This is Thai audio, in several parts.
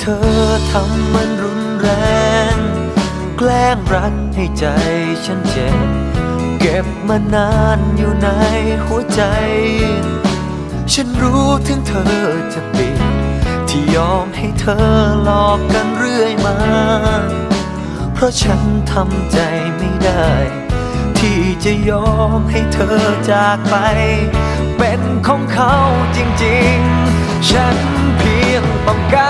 เธอทำมันรุนแรง แกล้งรักให้ใจฉันเจ็บ เก็บมานานอยู่ในหัวใจ ฉันรู้ถึงเธอจะปิดที่ยอมให้เธอหลอกกันเรื่อยมา เพราะฉันทำใจไม่ได้ ที่จะยอมให้เธอจากไป เป็นของเขาจริงๆ ฉันเพียงต้องการ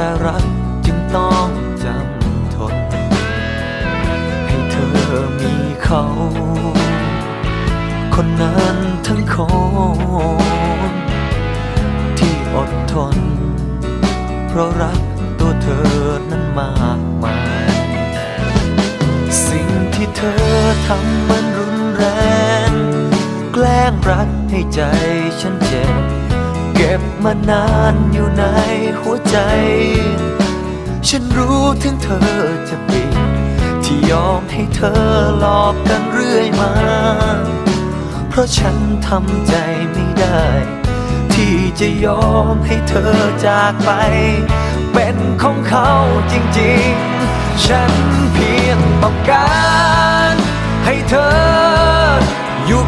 แต่รักจึงต้องจำทน ให้เธอมีเขา คนนั้นทั้งคน ที่อดทน เพราะรักตัวเธอนั้นมากมาย สิ่งที่เธอทำมันรุนแรง แกล้งรักให้ใจฉันเจ็บ เก็บมานานอยู่ในหัวใจ ฉันรู้ถึงเธอจะปิด ที่ยอมให้เธอหลอกกันเรื่อยมา เพราะฉันทำใจไม่ได้ ที่จะยอมให้เธอจากไป เป็นของเขาจริงๆ ฉันเพียงต้องการ